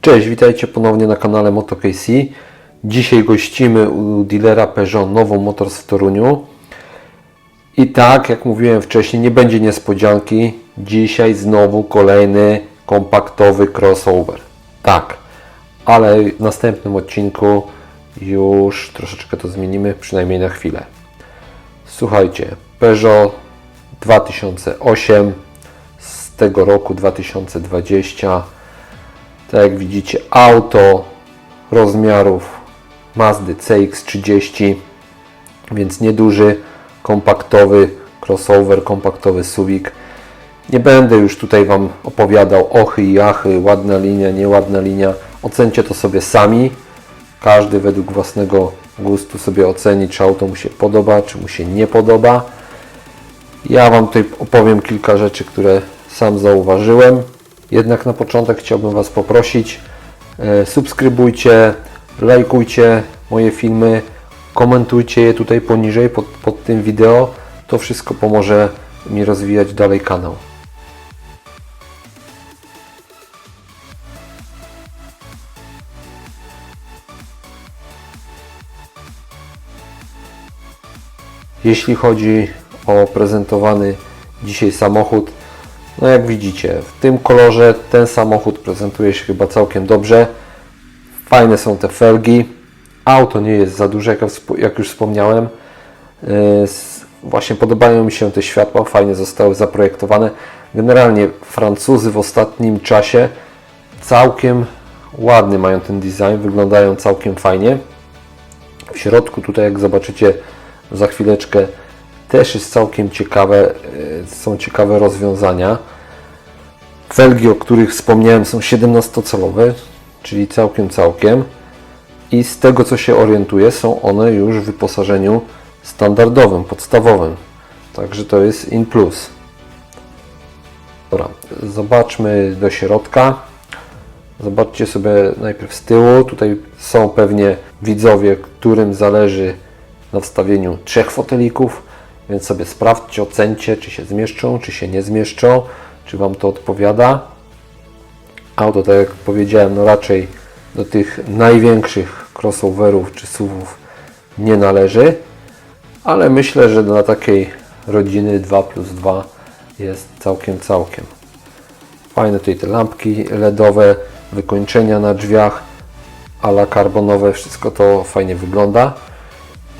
Cześć, witajcie ponownie na kanale MotoKC. Dzisiaj gościmy u dealera Peugeot Nową Motors w Toruniu. I tak, jak mówiłem wcześniej, nie będzie niespodzianki. Dzisiaj znowu kolejny kompaktowy crossover. Tak, ale w następnym odcinku już troszeczkę to zmienimy, przynajmniej na chwilę. Słuchajcie, Peugeot 2008 z tego roku 2020 tak jak widzicie, auto rozmiarów Mazdy CX-30, więc nieduży, kompaktowy crossover, kompaktowy SUVik. Nie będę już tutaj Wam opowiadał ochy i achy, ładna linia, nieładna linia. Ocencie to sobie sami. Każdy według własnego gustu sobie oceni, czy auto mu się podoba, czy mu się nie podoba. Ja Wam tutaj opowiem kilka rzeczy, które sam zauważyłem. Jednak na początek chciałbym Was poprosić, e, subskrybujcie, lajkujcie moje filmy, komentujcie je tutaj poniżej pod, pod tym wideo. To wszystko pomoże mi rozwijać dalej kanał. Jeśli chodzi o prezentowany dzisiaj samochód, no jak widzicie, w tym kolorze ten samochód prezentuje się chyba całkiem dobrze. Fajne są te felgi. Auto nie jest za duże, jak, już wspomniałem. S- Właśnie podobają mi się te światła, fajnie zostały zaprojektowane. Generalnie Francuzy w ostatnim czasie całkiem ładny mają ten design, wyglądają całkiem fajnie. W środku tutaj, jak zobaczycie za chwileczkę, też jest całkiem ciekawe, e, są ciekawe rozwiązania. Felgi, o których wspomniałem, są 17-calowe, czyli całkiem, całkiem. I z tego, co się orientuję, są one już w wyposażeniu standardowym, podstawowym. Także to jest in plus. Dobra, zobaczmy do środka. Zobaczcie sobie najpierw z tyłu. Tutaj są pewnie widzowie, którym zależy na wstawieniu trzech fotelików, więc sobie sprawdźcie, ocencie, czy się zmieszczą, czy się nie zmieszczą, czy Wam to odpowiada. Auto, tak jak powiedziałem, no raczej do tych największych crossoverów czy SUVów nie należy, ale myślę, że dla takiej rodziny 2 plus 2 jest całkiem, całkiem. Fajne tutaj te lampki LEDowe, wykończenia na drzwiach, ala karbonowe, wszystko to fajnie wygląda.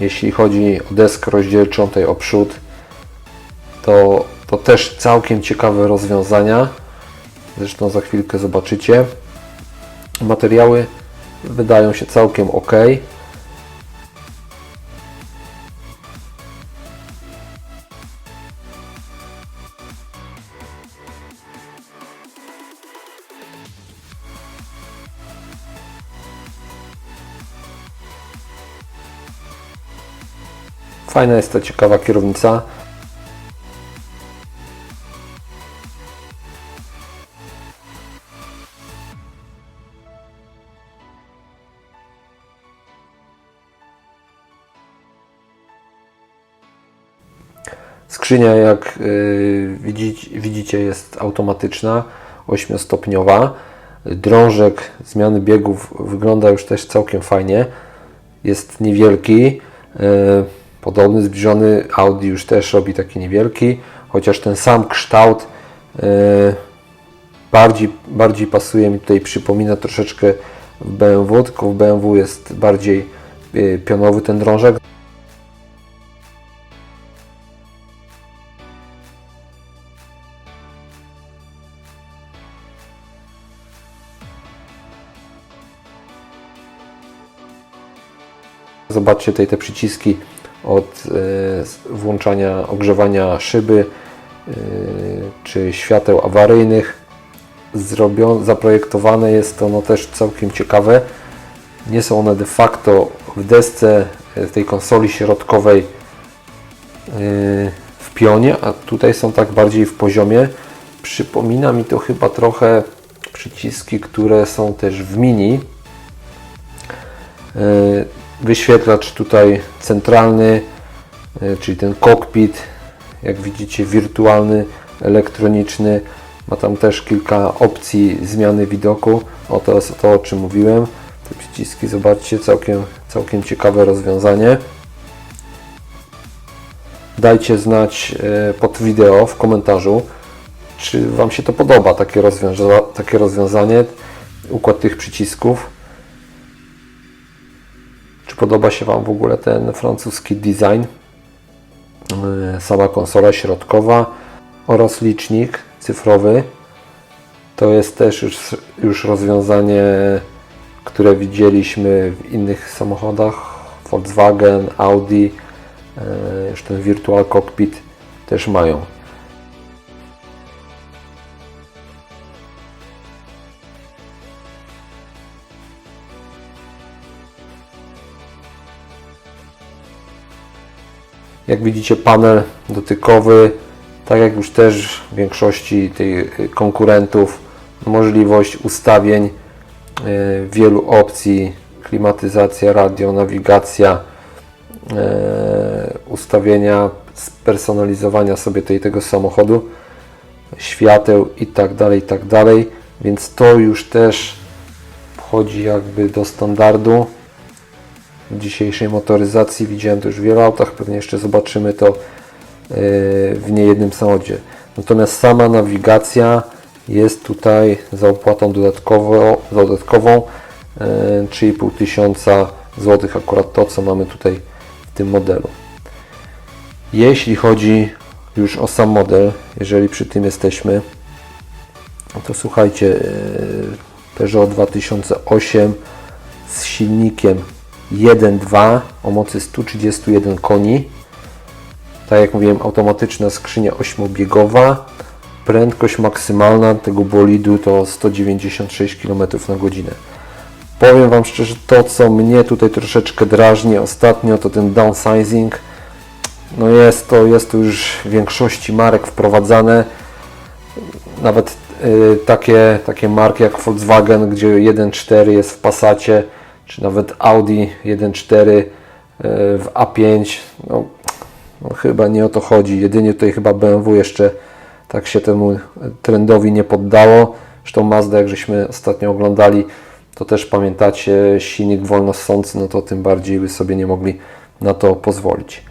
Jeśli chodzi o deskę rozdzielczą tutaj o przód, to, to też całkiem ciekawe rozwiązania. Zresztą za chwilkę zobaczycie. Materiały wydają się całkiem ok. Fajna jest ta ciekawa kierownica. Skrzynia, jak y, widzicie, widzicie, jest automatyczna, 8-stopniowa. Drążek zmiany biegów wygląda już też całkiem fajnie. Jest niewielki, y, podobny, zbliżony. Audi już też robi taki niewielki, chociaż ten sam kształt y, bardziej, bardziej pasuje mi tutaj, przypomina troszeczkę w BMW, tylko w BMW jest bardziej y, pionowy ten drążek. Zobaczcie tutaj te przyciski od e, włączania, ogrzewania szyby e, czy świateł awaryjnych. Zrobione, zaprojektowane jest to no też całkiem ciekawe. Nie są one de facto w desce, e, w tej konsoli środkowej w pionie, a tutaj są tak bardziej w poziomie. Przypomina mi to chyba trochę przyciski, które są też w mini. Wyświetlacz tutaj centralny, e, czyli ten kokpit, jak widzicie wirtualny, elektroniczny. Ma tam też kilka opcji zmiany widoku. O to jest to, o czym mówiłem. Te przyciski, zobaczcie, całkiem, całkiem ciekawe rozwiązanie. Dajcie znać e, pod wideo w komentarzu, czy Wam się to podoba, takie, rozwiąza takie rozwiązanie, układ tych przycisków. Podoba się Wam w ogóle ten francuski design? Yy, Sama konsola środkowa oraz licznik cyfrowy. To jest też już, już rozwiązanie, które widzieliśmy w innych samochodach. Volkswagen, Audi, yy, już ten Virtual Cockpit też mają. Jak widzicie panel dotykowy, tak jak już też w większości tych y, konkurentów, możliwość ustawień y, wielu opcji, klimatyzacja, radio, nawigacja, y, ustawienia, spersonalizowania sobie tej, tego samochodu, świateł i tak dalej, i tak dalej, więc to już też wchodzi jakby do standardu dzisiejszej motoryzacji. Widziałem to już w wielu autach, pewnie jeszcze zobaczymy to yy, w niejednym samochodzie. Natomiast sama nawigacja jest tutaj za opłatą dodatkowo, dodatkową yy, 3,5 tysiąca złotych, akurat to co mamy tutaj w tym modelu. Jeśli chodzi już o sam model, jeżeli przy tym jesteśmy, to słuchajcie, yy, Peugeot 2008 z silnikiem 1.2 o mocy 131 koni. Tak jak mówiłem, automatyczna skrzynia 8-biegowa. Prędkość maksymalna tego bolidu to 196 km na godzinę. Powiem Wam szczerze, to co mnie tutaj troszeczkę drażni ostatnio, to ten downsizing. No jest to, jest to już w większości marek wprowadzane. Nawet y, takie, takie marki jak Volkswagen, gdzie 1.4 jest w Passacie, czy nawet Audi 1.4 y, w A5. No, no chyba nie o to chodzi. Jedynie tutaj chyba BMW jeszcze tak się temu trendowi nie poddało. Zresztą Mazda, jak żeśmy ostatnio oglądali, to też pamiętacie, silnik wolno ssący, no to tym bardziej by sobie nie mogli na to pozwolić.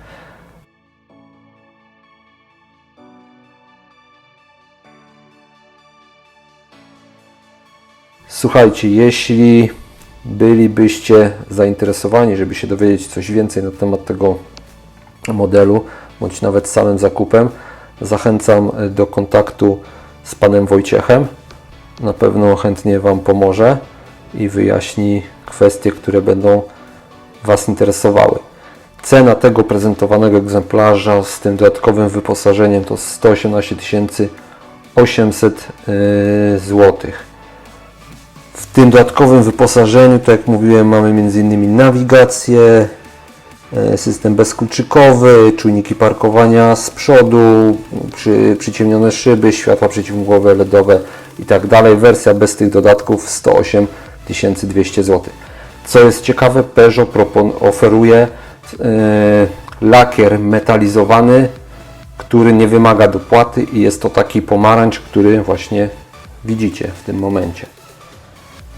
Słuchajcie, jeśli bylibyście zainteresowani, żeby się dowiedzieć coś więcej na temat tego modelu, bądź nawet samym zakupem, zachęcam do kontaktu z panem Wojciechem. Na pewno chętnie Wam pomoże i wyjaśni kwestie, które będą Was interesowały. Cena tego prezentowanego egzemplarza z tym dodatkowym wyposażeniem to 118 800 złotych. W tym dodatkowym wyposażeniu, tak jak mówiłem, mamy m.in. nawigację, e, system bezkluczykowy, czujniki parkowania z przodu, przy, przyciemnione szyby, światła przeciwmgłowe, LEDowe i tak. Wersja bez tych dodatków 108 200 zł. Co jest ciekawe, Peugeot oferuje e, lakier metalizowany, który nie wymaga dopłaty i jest to taki pomarańcz, który właśnie widzicie w tym momencie.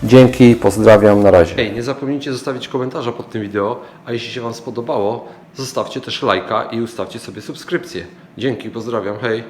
Dzięki, pozdrawiam, na razie. Hej, nie zapomnijcie zostawić komentarza pod tym wideo, a jeśli się Wam spodobało, zostawcie też lajka i ustawcie sobie subskrypcję. Dzięki, pozdrawiam, hej!